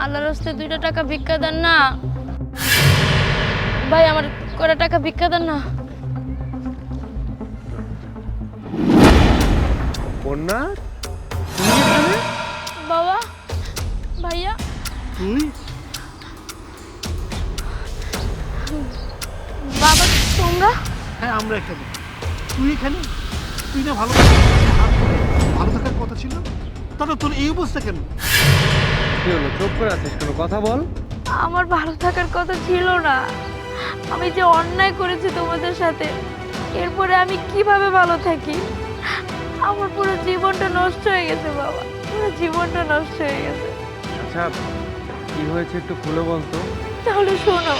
আল্লাহ রাস্তায় দুইটা টাকা ভিক্ষা দেন না। ভাই আমার কয়টা টাকা ভিক্ষা দেন না? কন্যা এখানে বাবা ভাইয়া। তুই? বাবা তোমরা? হ্যাঁ আমরা এখানে তুই এখানে? তুই না ভালো ভালো থাকার কথা ছিল? তাহলে তোর এই অবস্থা কেন? কি হলো চুপ করে আছিস কোনো? কথা বল। আমার ভালো থাকার কথা ছিল না। আমি যে অন্যায় করেছি তোমাদের সাথে এরপরে আমি কীভাবে ভালো থাকি? আমার পুরো জীবনটা নষ্ট হয়ে গেছে বাবা। পুরো জীবনটা নষ্ট হয়ে গেছে। আচ্ছা কি হয়েছে একটু খুলে বলতো তাহলে শোনো।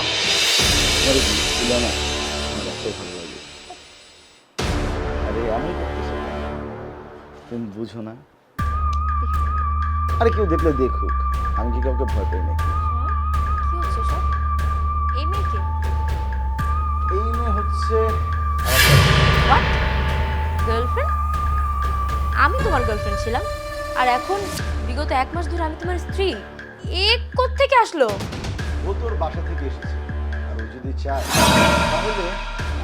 আরে আমি তুমি বুঝো না। আরে কেউ দেখলে দেখুক। আমি কি কাউকে ভয় পাই নাকি? কি হচ্ছে সব? এই মেয়েকে এই মেয়ে হচ্ছে হোয়াট গার্লফ্রেন্ড আমি তোমার গার্লফ্রেন্ড ছিলাম। আর এখন বিগত এক মাস ধরে আমি তোমার স্ত্রী। এ থেকে আসলো? ও তোর বাসা থেকে এসেছে। আর ও যদি চায় তাহলে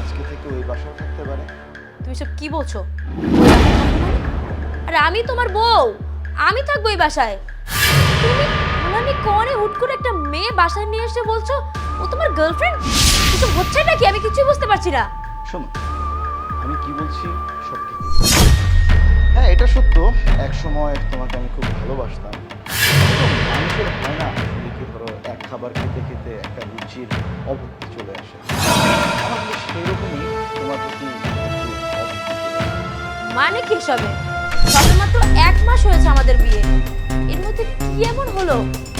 আজকে থেকে ওই বাসায় থাকতে পারে। তুমি সব কি বলছো? আরে আমি তোমার বউ! আমি থাকব এই বাসায়। তুমি আমি কনে হুট করে একটা মেয়ে বাসায় নিয়ে এসে বলছো ও তোমার গার্লফ্রেন্ড কিছু হচ্ছে নাকি? আমি কিছুই বুঝতে পারছি না। শোনো আমি কি বলছি সব ঠিক। হ্যাঁ এটা সত্য। এক সময় তোমাকে আমি খুব ভালোবাসতাম। মানুষের হয় না দেখি ধরো এক খাবার খেতে খেতে একটা রুচির অভুক্তি চলে আসে। আমার সেরকমই তোমার প্রতি। মানে কি সবে সবেমাত্র এক মাস হয়েছে আমাদের বিয়ে। এর মধ্যে কি এমন হলো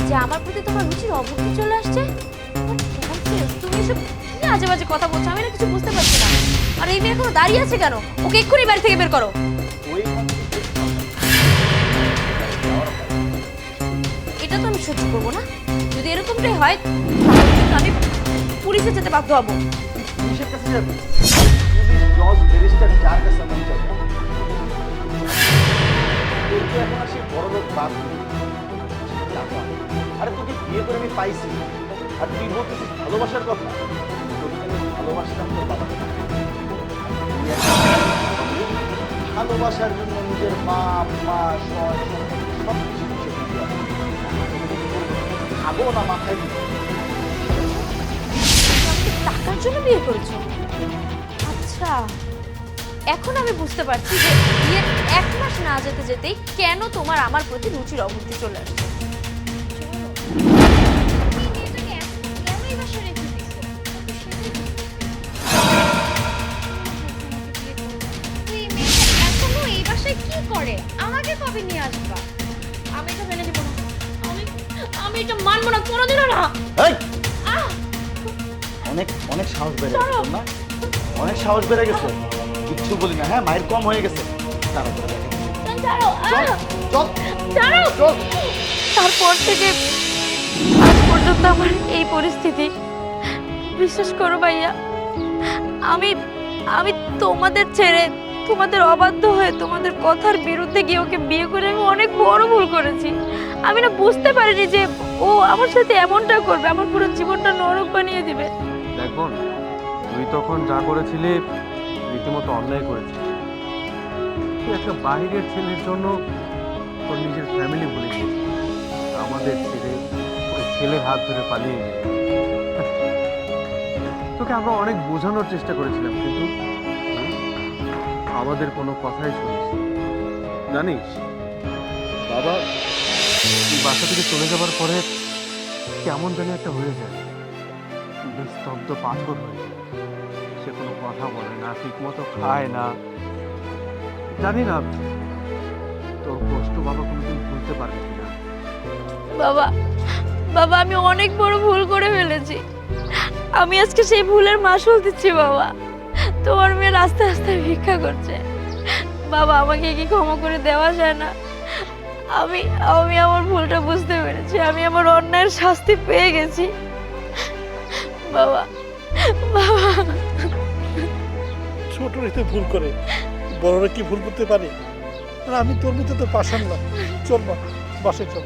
যে আমার প্রতি তোমার রুচির অবনতি চলে আসছে? তুমি এসব কি আজে বাজে কথা বলছো? আমি না কিছু বুঝতে পারছি না। আর এই মেয়ে এখনও দাঁড়িয়ে আছে কেন? ওকে এক্ষুনি বাড়ি থেকে বের করো। এটা তো আমি সহ্য করব না। যদি এরকমটাই হয় আমি পুলিশে যেতে বাধ্য হব। পুলিশের কাছে যাবি? জজ ব্যারিস্টার যার কাছে তোর তো এখন টাকা। আরে তোকে বিয়ে করে আমি পাইছি। আর তুই বলতেছিস ভালোবাসার কথা। তোকে ভালোবাসতাম তোর একটা ভালোবাসার জন্য নিজের বাপ, মা সয় সব কিছু মাথায় টাকার জন্য বিয়ে করেছ? আচ্ছা। এখন আমি বুঝতে পারছি যে বিয়ের এক মাস না যেতে যেতেই কেন তোমার আমার প্রতি রুচির অবনতি চলে আসছে করে আমাকে কবে নিয়ে আসবা আমি মেনে নিব না আমি আমি এটা মানবো না কোনোদিনও না এই! অনেক অনেক সাহস বেড়ে গেছে না? অনেক সাহস বেড়ে গেছে। কিচ্ছু বলি না। হ্যাঁ মায়ের কম হয়ে গেছে। তারপর থেকে আজ পর্যন্ত আমার এই পরিস্থিতি। বিশ্বাস করো ভাইয়া আমি আমি তোমাদের ছেড়ে তোমাদের অবাধ্য হয়ে তোমাদের কথার বিরুদ্ধে গিয়ে ওকে বিয়ে করে আমি অনেক বড় ভুল করেছি। আমি না বুঝতে পারিনি যে ও আমার সাথে এমনটা করবে আমার পুরো জীবনটা নরক বানিয়ে দিবে। দেখুন তুই তখন যা করেছিলি রীতিমতো অন্যায় করেছে। একটা বাইরের ছেলের জন্য তোর নিজের ফ্যামিলি ভুলে গিয়েছিস আমাদের ছেলে ওই ছেলের হাত ধরে পালিয়ে গেলি তোকে আমরা অনেক বোঝানোর চেষ্টা করেছিলাম, কিন্তু আমাদের কোনো কথাই শুনিস জানিস, বাবা বাসা থেকে চলে যাবার পরে কেমন জানি একটা হয়ে যায়। নিস্তব্ধ পাথর হয়ে যায়। সে কোনো কথা বলে না ঠিক মতো খায় না। জানি না, তোর কষ্ট বাবা কোনোদিন ভুলতে পারবে কিনা। বাবা বাবা, আমি অনেক বড় ভুল করে ফেলেছি। আমি আজকে সেই ভুলের মাসুল দিচ্ছি বাবা। তোমার মেয়ে রাস্তায় রাস্তায় ভিক্ষা করছে। বাবা, আমাকে কি ক্ষমা করে দেওয়া যায় না? আমি আমি আমার ভুলটা বুঝতে পেরেছি। আমি আমার অন্যায়ের শাস্তি পেয়ে গেছি। বাবা বাবা। ছোট ভুল করে। বড়রা কি ভুল করতে পারে? আর আমি তোর মধ্যে তো পাশান না। চল বা বাসে চল।